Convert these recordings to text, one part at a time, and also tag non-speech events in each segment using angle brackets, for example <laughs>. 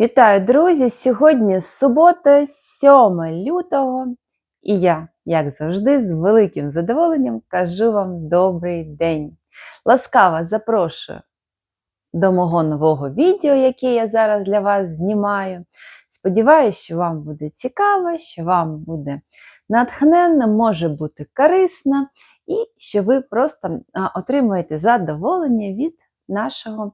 Вітаю, друзі! Сьогодні субота, 7 лютого, і я, як завжди, з великим задоволенням кажу вам добрий день. Ласкаво запрошую до мого нового відео, яке я зараз для вас знімаю. Сподіваюсь, що вам буде цікаво, що вам буде натхненно, може бути корисно, і що ви просто отримуєте задоволення від нашого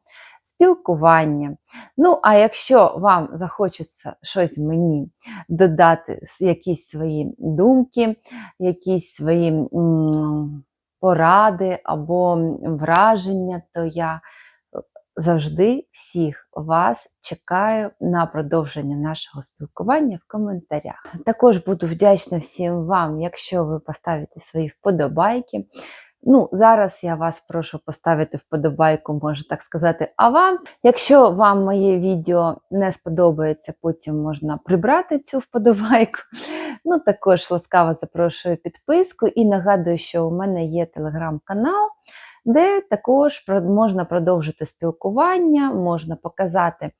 спілкування. Ну, а якщо вам захочеться щось мені додати, якісь свої думки, якісь свої м, поради або враження, то я завжди всіх вас чекаю на продовження нашого спілкування в коментарях. Також буду вдячна всім вам, якщо ви поставите свої вподобайки. Ну, зараз я вас прошу поставити вподобайку, можу так сказати, аванс. Якщо вам моє відео не сподобається, потім можна прибрати цю вподобайку. Ну, також ласкаво запрошую підписку і нагадую, що у мене є телеграм-канал, де також можна продовжити спілкування, можна показати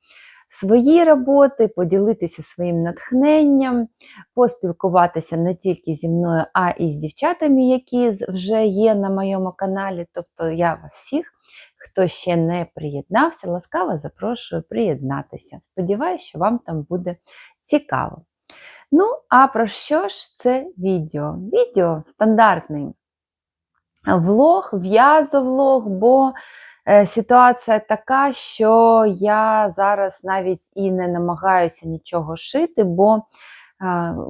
свої роботи, поділитися своїм натхненням, поспілкуватися не тільки зі мною, а і з дівчатами, які вже є на моєму каналі. Тобто я вас всіх, хто ще не приєднався, ласкаво запрошую приєднатися. Сподіваюсь, що вам там буде цікаво. Ну, а про що ж це відео? Відео стандартний влог, в'язовлог, бо ситуація така, що я зараз навіть і не намагаюся нічого шити, бо е,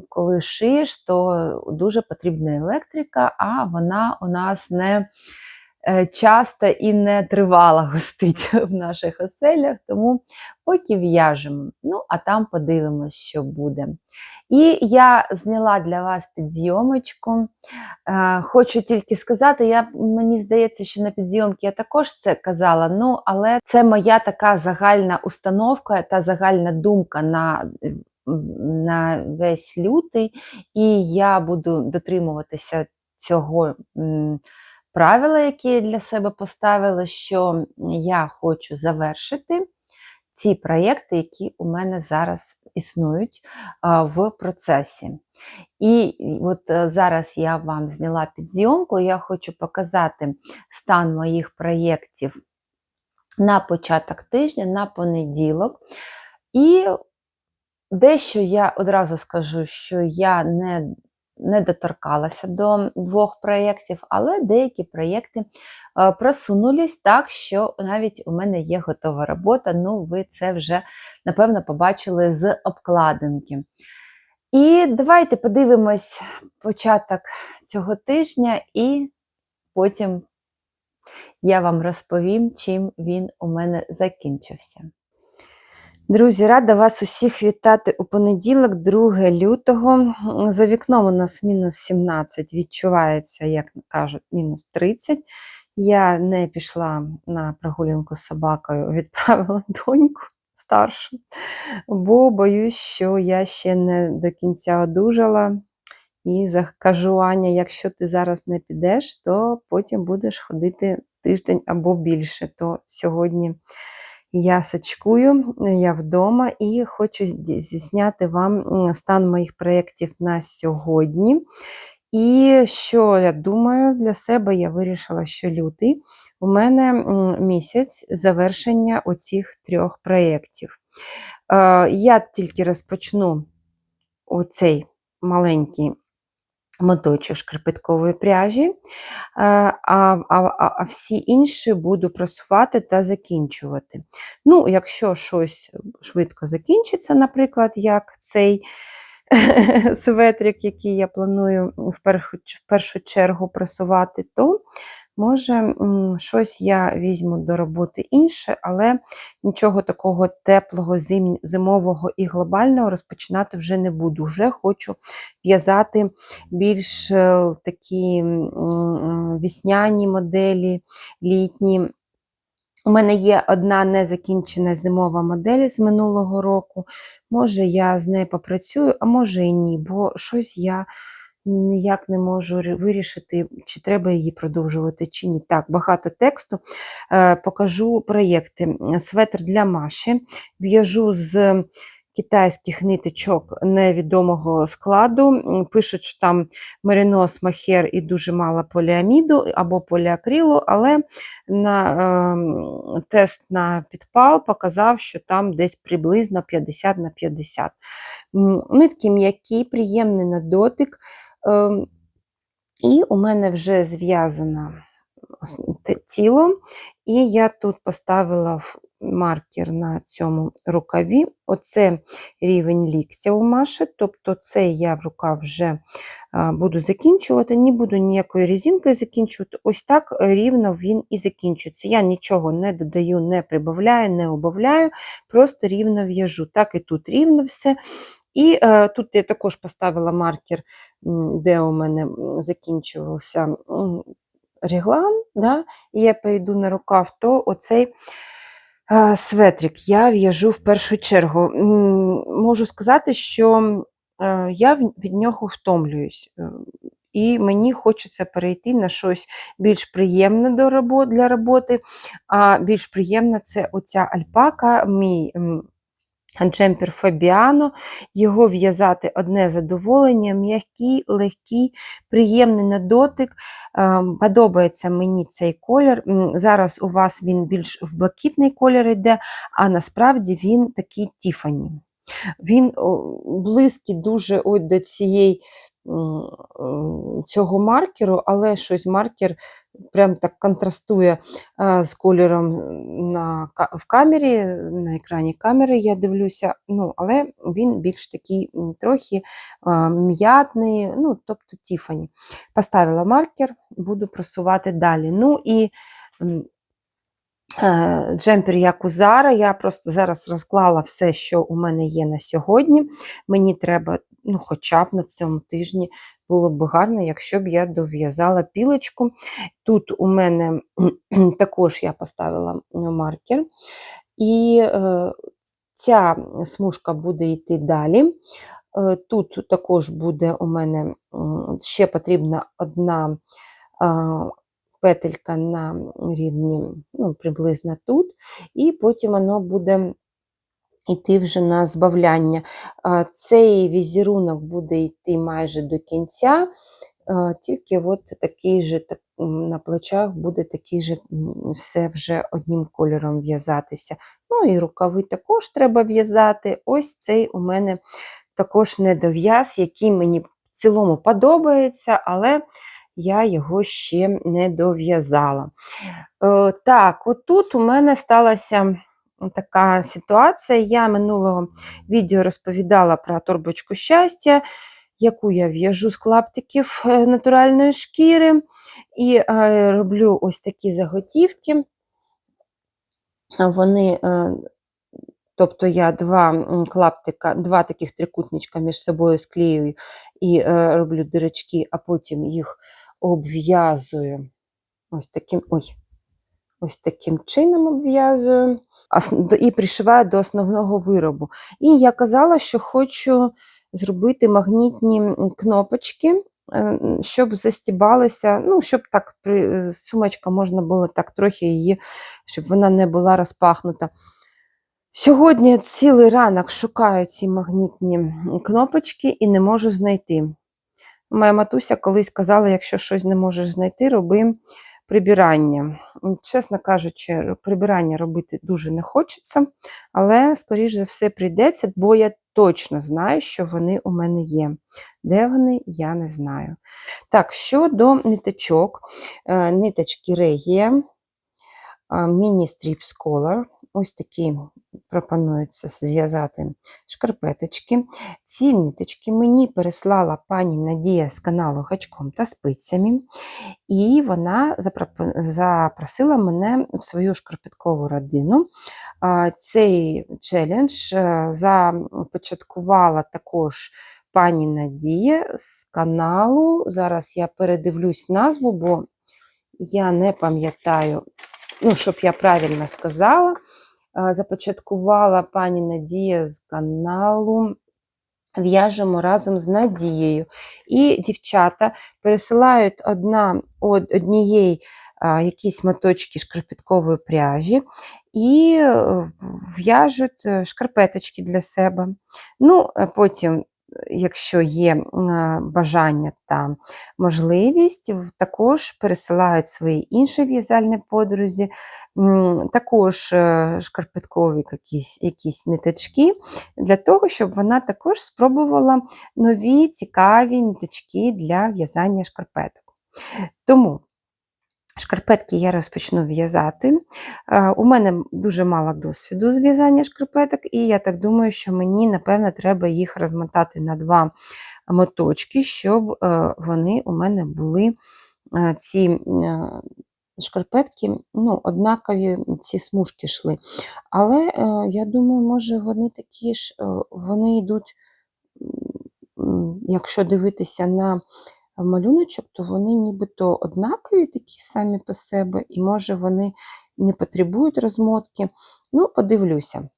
коли шиєш, то дуже потрібна електрика, а вона у нас не е, часто і не тривала гостить в наших оселях, тому поки в'яжемо. Ну, а там подивимось, що буде. І я зняла для вас підзйомочку. Е, Хочу тільки сказати, я, мені здається, що на підзйомці я також це казала, ну, але це моя така загальна установка та загальна думка на, на весь лютий, і я буду дотримуватися цього правила, яке я для себе поставила, що я хочу завершити ці проєкти, які у мене зараз існують в процесі. І от е, зараз я вам зняла підзйомку, я хочу показати стан моїх проєктів на початок тижня, на понеділок. І дещо я одразу скажу, що я не, не доторкалася до двох проєктів, але деякі проєкти е, просунулись так, що навіть у мене є готова робота. Ну, ви це вже, напевно, побачили з обкладинки. І давайте подивимось початок цього тижня, і потім я вам розповім, чим він у мене закінчився. Друзі, рада вас усіх вітати у понеділок, 2 лютого. За вікном у нас мінус 17, відчувається, як кажуть, мінус 30. Я не пішла на прогулянку з собакою, <laughs> відправила доньку старшу, бо боюсь, що я ще не до кінця одужала. І за- кажу, Аня, якщо ти зараз не підеш, то потім будеш ходити тиждень або більше. То сьогодні я сачкую, я вдома і хочу зняти вам стан моїх проєктів на сьогодні. І що я думаю для себе, я вирішила, що лютий у мене місяць завершення оцих трьох проєктів. Е, Я тільки розпочну оцей маленький моточок шкарпеткової пряжі, е, а, а, а, всі інші буду просувати та закінчувати. Ну, якщо щось швидко закінчиться, наприклад, як цей <laughs> светрик, який я планую в першу, в першу чергу просувати, то може щось я візьму до роботи інше, але нічого такого теплого, зим, зимового і глобального розпочинати вже не буду. Вже хочу в'язати більш е, такі м, вісняні моделі, літні. У мене є одна незакінчена зимова модель з минулого року. Може, я з нею попрацюю, а може і ні, бо щось я ніяк не можу вирішити, чи треба її продовжувати, чи ні. Так, багато тексту. Е, покажу проєкти. Светр для Маші. В'яжу з китайських ниточок невідомого складу. Пишуть, що там меринос, махер і дуже мало поліаміду або поліакрилу, але на е, тест на підпал показав, що там десь приблизно 50 на 50. М, Нитки м'які, приємний на дотик. Е, і у мене вже те- тіло, і я тут поставила маркер на цьому рукаві. Оце рівень ліктя у Маші, тобто це я в рукав вже буду закінчувати, не буду ніякою резинкою закінчувати. Ось так е, рівно він і закінчується. Я нічого не додаю, не прибавляю, не убавляю, просто рівно в'яжу. Так і тут рівно все. І е, тут я також поставила маркер, де у мене закінчувався реглан, да? і я перейду на рукав, то оцей е, светрик я в'яжу в першу чергу. Можу сказати, що е, я від нього втомлююсь. е, І мені хочеться перейти на щось більш приємне для роботи. А більш приємна це оця альпака, мій джемпер Фабіано. Його в'язати одне задоволення, м'який, легкий, приємний на дотик. Ем, Подобається мені цей колір. Зараз у вас він більш в блакитний колір йде, а насправді він такий Тіфані. Він близький дуже от до цієї, цього маркеру, але щось маркер прям так контрастує з кольором на, в камері, на екрані камери я дивлюся, ну, але він більш такий трохи м'ятний, ну, тобто Тіфані. Поставила маркер, буду просувати далі. Ну і Джемпер як у Зара. Я просто зараз розклала все, що у мене є на сьогодні. Мені треба, ну, хоча б на цьому тижні було б гарно, якщо б я дов'язала пілочку. Тут у мене <clears throat> також я поставила маркер, і е, ця смужка буде йти далі. Е, Тут також буде у мене ще потрібна одна а, петелька на рівні ну, приблизно тут, і потім воно буде йти вже на збавляння. Цей візерунок буде йти майже до кінця, тільки от такий же так, на плечах буде такий же все вже одним кольором в'язатися. Ну і рукави також треба в'язати. Ось цей у мене також недов'яз, який мені в цілому подобається, але я його ще не дов'язала. Е, Так, отут у мене сталася така ситуація. Я минулого відео розповідала про торбочку щастя, яку я в'яжу з клаптиків е, натуральної шкіри, і е, роблю ось такі заготівки. Вони, тобто я два клаптика, два таких трикутничка між собою склеюю і роблю дирочки, а потім їх обв'язую ось таким. Ой, Ось таким чином обв'язую і пришиваю до основного виробу. І я казала, що хочу зробити магнітні кнопочки, е, щоб застібалися, ну, щоб так сумочка можна було так трохи її, щоб вона не була розпахнута. Сьогодні цілий ранок шукаю ці магнітні кнопочки і не можу знайти. Моя матуся колись казала, якщо щось не можеш знайти, роби прибирання. Чесно кажучи, прибирання робити дуже не хочеться, але, скоріш за все, прийдеться, бо я точно знаю, що вони у мене є. Де вони, я не знаю. Так, щодо ниточок, е, ниточки Регія, Міні Strips Color. ось такі пропонується зв'язати шкарпеточки. Ці ниточки мені переслала пані Надія з каналу Гачком та спицями, і вона запросила мене в свою шкарпеткову родину. Цей челендж е, започаткувала також пані Надія з каналу. Зараз я передивлюсь назву, бо я не пам'ятаю, ну, щоб я правильно сказала. Е, Започаткувала пані Надія з каналу. В'яжемо разом з Надією. І дівчата пересилають одна од однієї а, якісь моточки шкарпеткової пряжі і е, в'яжуть е, шкарпеточки для себе. Ну, е, потім, якщо є бажання та можливість, також пересилають свої інші в'язальні подрузі, також е, шкарпеткові якісь, якісь ниточки, для того, щоб вона також спробувала нові цікаві ниточки для в'язання шкарпеток. Тому шкарпетки я розпочну в'язати. Е, У мене дуже мало досвіду з в'язання шкарпеток, і я так думаю, що мені, напевно, треба їх розмотати на два моточки, щоб е, вони у мене були е, ці шкарпетки, ну, однакові ці смужки йшли. Але я думаю, може вони такі ж, вони йдуть, якщо дивитися на малюночок, то вони нібито однакові такі самі по себе, і може вони не потребують розмотки. Ну, подивлюся.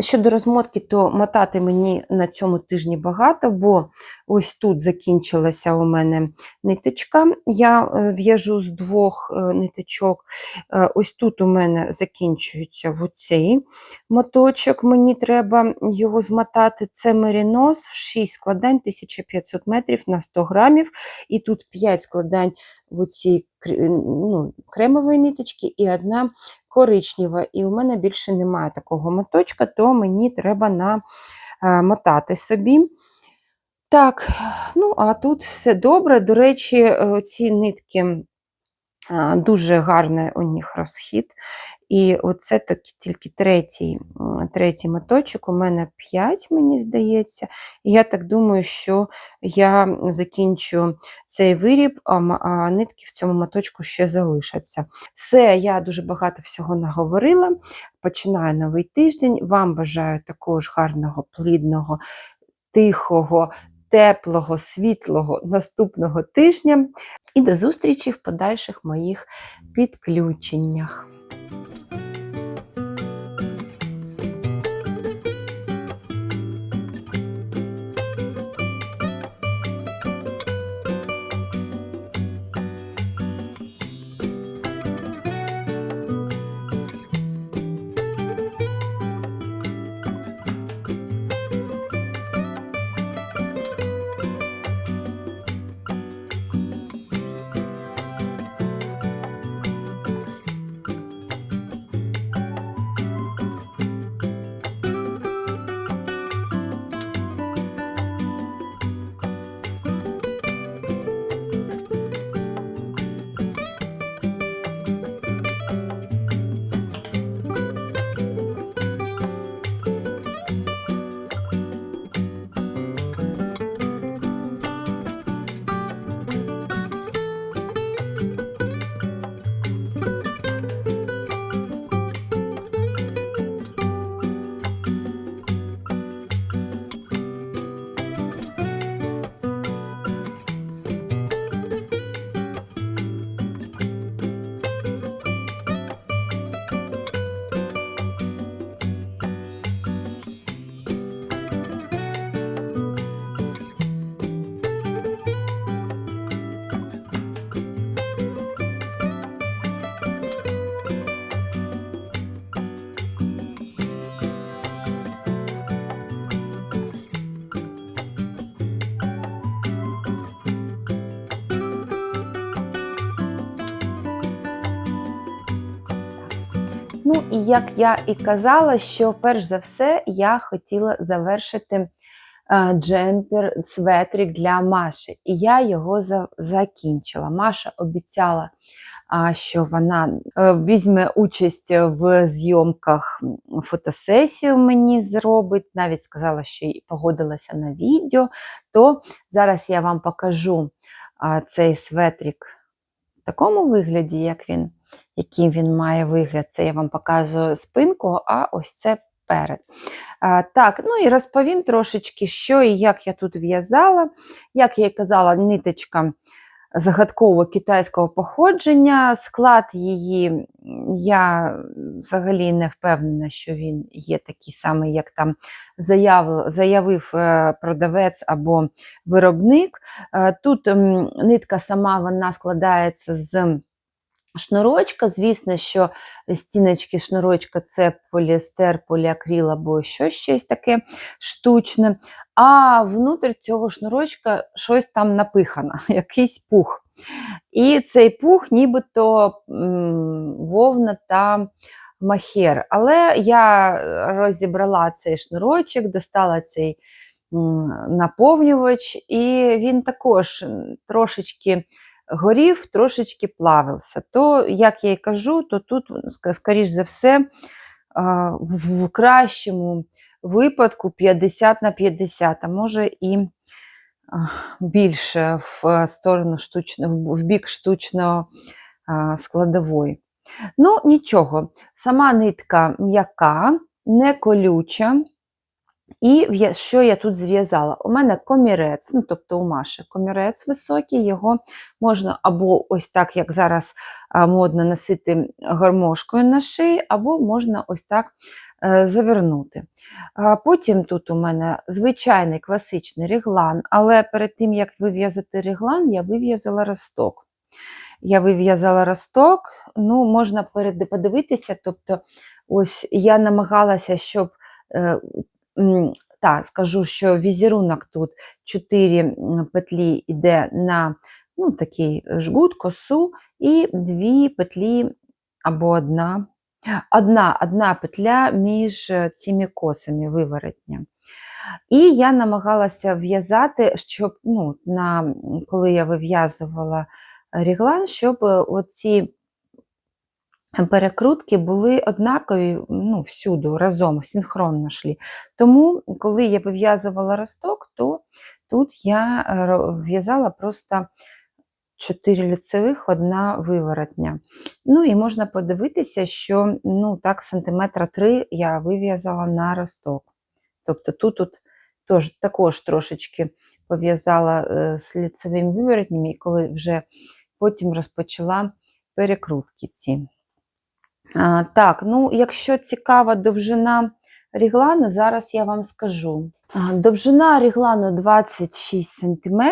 Щодо розмотки, то мотати мені на цьому тижні багато, бо ось тут закінчилася у мене ниточка. Я е, в'яжу з двох е, ниточок. Е, Ось тут у мене закінчується оцей моточок. Мені треба його змотати. Це мерінос в 6 складань 1500 метрів на 100 грамів. І тут 5 складань в оцій кр- ну, кремової ниточки і одна коричнева. І у мене більше немає такого моточка, то мені треба намотати собі. Так, ну а тут все добре. До речі, е, ці нитки дуже гарний у них розхід. І оце так, тільки третій, третій моточок, у мене 5, мені здається. І я так думаю, що я закінчу цей виріб, а, нитки в цьому моточку ще залишаться. Все, я дуже багато всього наговорила. Починаю новий тиждень. Вам бажаю також гарного, плідного, тихого, теплого, світлого наступного тижня. І до зустрічі в подальших моїх підключеннях. Ну і як я і казала, що перш за все я хотіла завершити е, джемпер, светрик для Маші. І я його за- закінчила. Маша обіцяла що вона е, візьме участь в зйомках фотосесію мені зробить. Навіть сказала, що й погодилася на відео. То зараз я вам покажу цей светрик в такому вигляді, як він, який він має вигляд. Це я вам показую спинку, а ось це перед. А, так, ну і розповім трошечки, що і як я тут в'язала. Як я і казала, ниточка загадково китайського походження. Склад її я взагалі не впевнена, що він є такий самий, як там заяв, заявив е, продавець або виробник. Е, Тут нитка сама вона складається з шнурочка. Звісно, що стіночки шнурочка це поліестер, поліакрил або щось, щось таке штучне. А внутрі цього шнурочка щось там напихано, <laughs> якийсь пух. І цей пух нібито вовна та махер. Але я розібрала цей шнурочок, достала цей наповнювач, і він також трошечки горів, трошечки плавився. То, як я і кажу, то тут, скоріш за все, в в кращому випадку 50 на 50, а може і більше в сторону штучного, в бік штучного складової. Ну, нічого, сама нитка м'яка, не колюча. І що я тут зв'язала? У мене комірець, ну тобто у Маші комірець високий, його можна або ось так, як зараз модно носити гармошкою на шиї, або можна ось так е, завернути. Потім тут у мене звичайний класичний реглан, але перед тим, як вив'язати реглан, я вив'язала росток. Я вив'язала росток, ну, можна подивитися, тобто, ось я намагалася, щоб. Так, скажу, що візерунок тут 4 петлі йде на ну, такий жгут, косу, і дві петлі або одна. Одна, одна петля між е, цими косами виворотня. І я намагалася в'язати, щоб ну, на, коли я вив'язувала ріглан, щоб е, оці перекрутки були однакові ну, всюди, разом, синхронно шлі. Тому, коли я вив'язувала росток, то тут я е, в'язала просто 4 лицевих, одна виворотня. Ну і можна подивитися, що ну, так, сантиметра 3 я вив'язала на росток. Тобто тут, тут тож, також трошечки пов'язала е, з лицевими виворотнями, і коли вже потім розпочала перекрутки ці. А, так, ну, якщо цікава довжина ріглану, зараз я вам скажу. Довжина ріглану 26 см.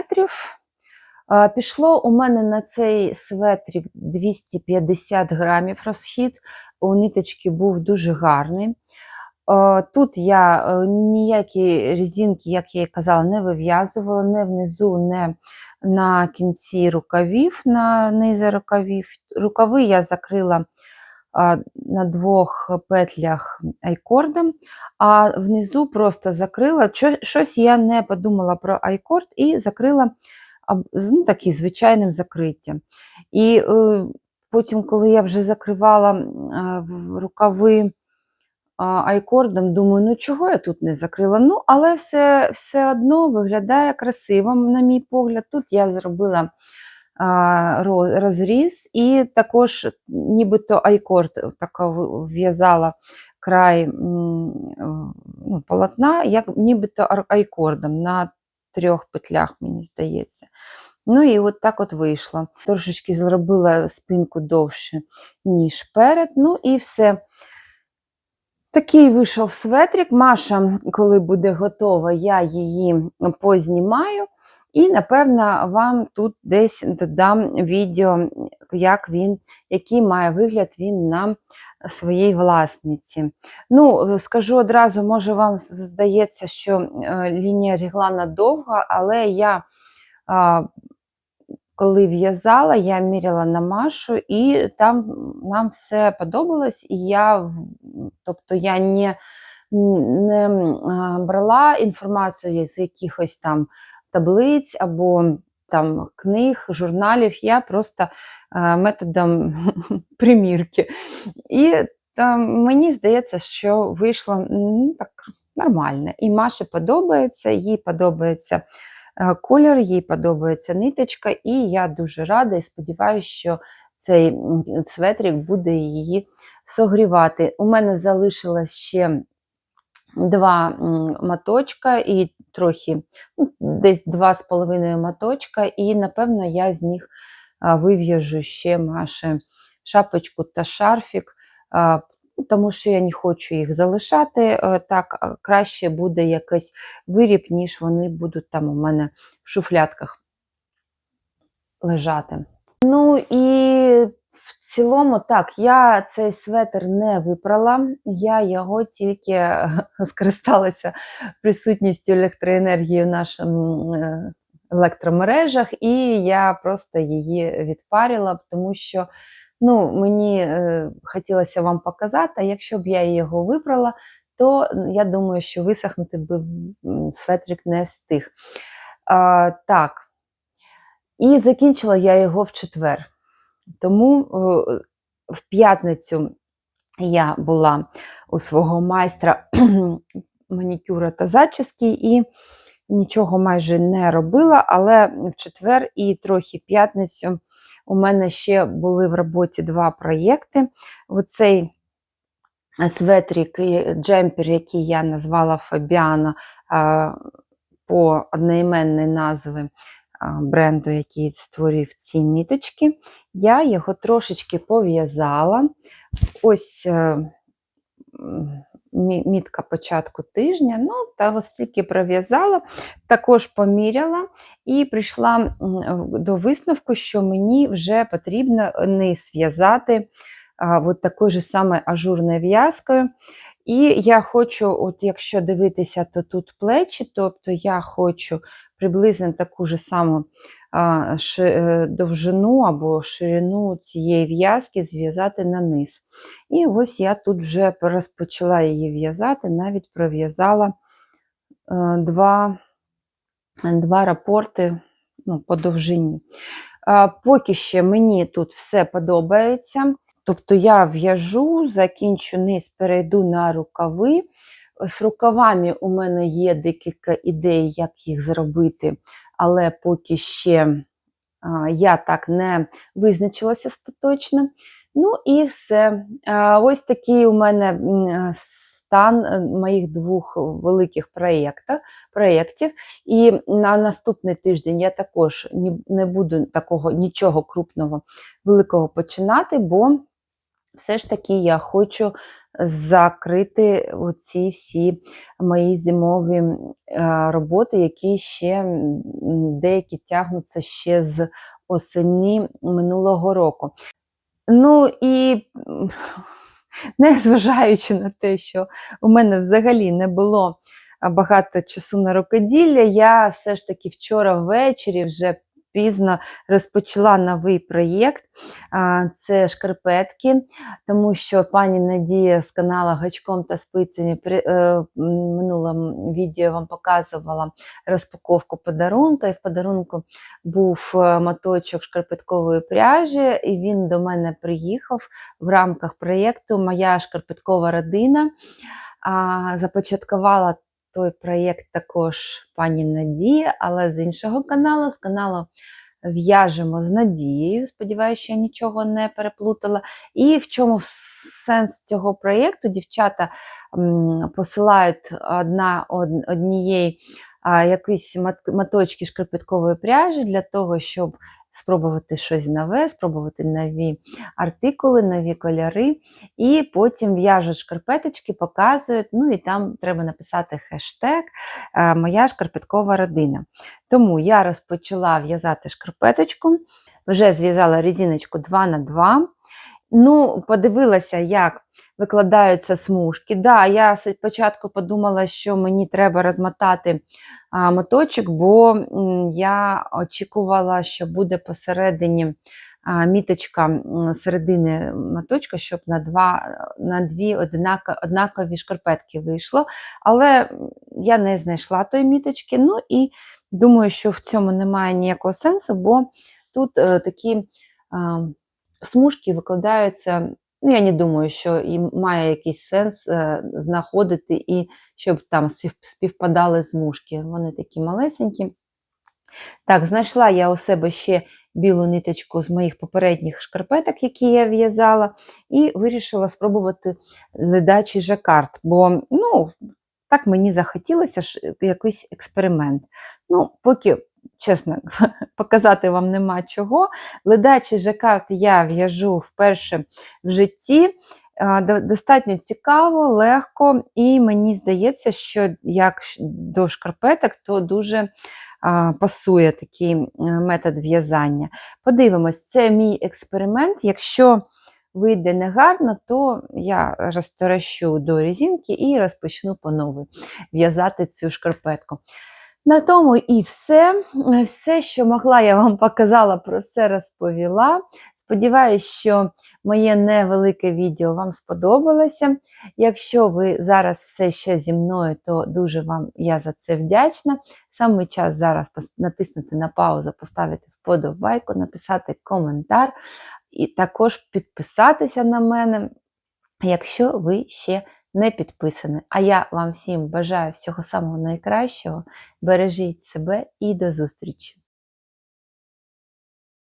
Пішло у мене на цей светрик 250 грамів розхід. У ниточки був дуже гарний. Тут я е, ніякі різинки, як я і казала, не вив'язувала, не внизу, не на кінці рукавів, на низі рукавів. Рукави я закрила на двох петлях айкордом, а внизу просто закрила. Щось я не подумала про айкорд і закрила ну, таким звичайним закриттям. І е, потім, коли я вже закривала е, рукави айкордом, думаю, ну чого я тут не закрила? Ну, але все, все одно виглядає красиво, на мій погляд. Тут я зробила розріз, і також нібито айкорд така в'язала край е, ну, полотна, як нібито айкордом на трьох петлях, мені здається. Ну і от так от вийшло. Трошечки зробила спинку довше, ніж перед. Ну і все. Такий вийшов светрик. Маша, коли буде готова, я її познімаю. І, напевно, вам тут десь додам відео, як він, який має вигляд він на своїй власниці. Ну, скажу одразу, може, вам здається, що е, лінія ріглана довга, але я, коли в'язала, я міряла на Машу, і там нам все подобалось, і я, тобто я не, не брала інформацію з якихось там таблиць або там книг, журналів, я просто е, методом <laughs> примірки. І там, мені здається, що вийшло м, так нормально. І Маші подобається, їй подобається е, колір, їй подобається ниточка, і я дуже рада і сподіваюся, що цей м, светрик буде її согрівати. У мене залишилось ще два м, моточка і трохи, ну, десь два з половиною моточка, і напевно я з них вив'яжу ще Маші шапочку та шарфік, тому що я не хочу їх залишати. е, Так краще буде якийсь виріб, ніж вони будуть там у мене в шуфлятках лежати. Ну і в цілому, так, я цей светр не випрала, я його тільки е, <laughs> скористалася присутністю електроенергії в наших електромережах, і я просто її відпарила, тому що ну, мені е, хотілося вам показати, а якщо б я його випрала, то я думаю, що висохнути би светрик не встиг. А, так. І закінчила я його в четвер. Тому в п'ятницю я була у свого майстра <clears throat> манікюра та зачіски і нічого майже не робила, але в четвер і трохи п'ятницю у мене ще були в роботі два проєкти. Оцей светрик і джемпер, який я назвала Фабіано а, по одноіменній назві бренду, який створив ці ниточки, я його трошечки пов'язала. Ось е, мітка початку тижня, ну, та ось стільки пров'язала, також поміряла і прийшла до висновку, що мені вже потрібно низ в'язати от такою же саме ажурною в'язкою. І я хочу, от якщо дивитися, то тут плечі, тобто я хочу приблизно таку ж саму е, довжину або ширину цієї в'язки зв'язати на низ. І ось я тут вже розпочала її в'язати, навіть пров'язала е, два, два рапорти ну, по довжині. Поки ще мені тут все подобається. Тобто я в'яжу, закінчу низ, перейду на рукави. З рукавами у мене є декілька ідей, як їх зробити, але поки ще я так не визначилася остаточно. Ну і все. Ось такий у мене стан е, моїх двох великих проєктів. І на наступний тиждень я також не буду такого нічого крупного великого починати, бо все ж таки я хочу закрити оці всі мої зимові роботи, які ще деякі тягнуться ще з осені минулого року. Ну і <laughs> незважаючи на те, що у мене взагалі не було багато часу на рукоділля, я все ж таки вчора ввечері вже пізно розпочала новий проєкт. Це шкарпетки, тому що пані Надія з каналу Гачком та спицями при е, минулому відео вам показувала розпаковку подарунка, і в подарунку був е, моточок шкарпеткової пряжі, і він до мене приїхав в рамках проєкту Моя шкарпеткова родина. Започаткувала той проєкт також пані Надія, але з іншого каналу, з каналу В'яжемо з Надією. Сподіваюся, що я нічого не переплутала. І в чому сенс цього проєкту? Дівчата посилають одна однієї якісь мат- моточки шкарпеткової пряжі для того, щоб спробувати щось нове, спробувати нові артикули, нові кольори. І потім в'яжуть шкарпеточки, показують. Ну і там треба написати хештег е, Моя шкарпеткова родина. Тому я розпочала в'язати шкарпеточку, вже зв'язала резиночку 2 на 2 Ну, подивилася, як викладаються смужки. Да, я спочатку подумала, що мені треба розмотати а, моточок, бо я очікувала, що буде посередині а, міточка середини моточка, щоб на, два, на дві однако- однакові шкарпетки вийшло. Але я не знайшла тої міточки. Ну і думаю, що в цьому немає ніякого сенсу, бо тут е, такі а, смужки викладаються. Ну, я не думаю, що і має якийсь сенс е, знаходити і щоб там співпадали змушки. Вони такі малесенькі. Так, знайшла я у себе ще білу ниточку з моїх попередніх шкарпеток, які я в'язала, і вирішила спробувати ледачий жакард, бо ну, так мені захотілося якийсь експеримент. Ну, поки, чесно, <laughs> показати вам нема чого. Ледачий жакард я в'яжу вперше в житті. Достатньо цікаво, легко, і мені здається, що як до шкарпеток, то дуже пасує такий метод в'язання. Подивимось, це мій експеримент. Якщо вийде негарно, то я розторощу до резинки і розпочну по новій в'язати цю шкарпетку. На тому і все. Все, що могла, я вам показала, про все розповіла. Сподіваюсь, що моє невелике відео вам сподобалося. Якщо ви зараз все ще зі мною, то дуже вам я за це вдячна. Саме час зараз натиснути на паузу, поставити вподобайку, написати коментар і також підписатися на мене, якщо ви ще не підписані. А я вам всім бажаю всього самого найкращого. Бережіть себе і до зустрічі!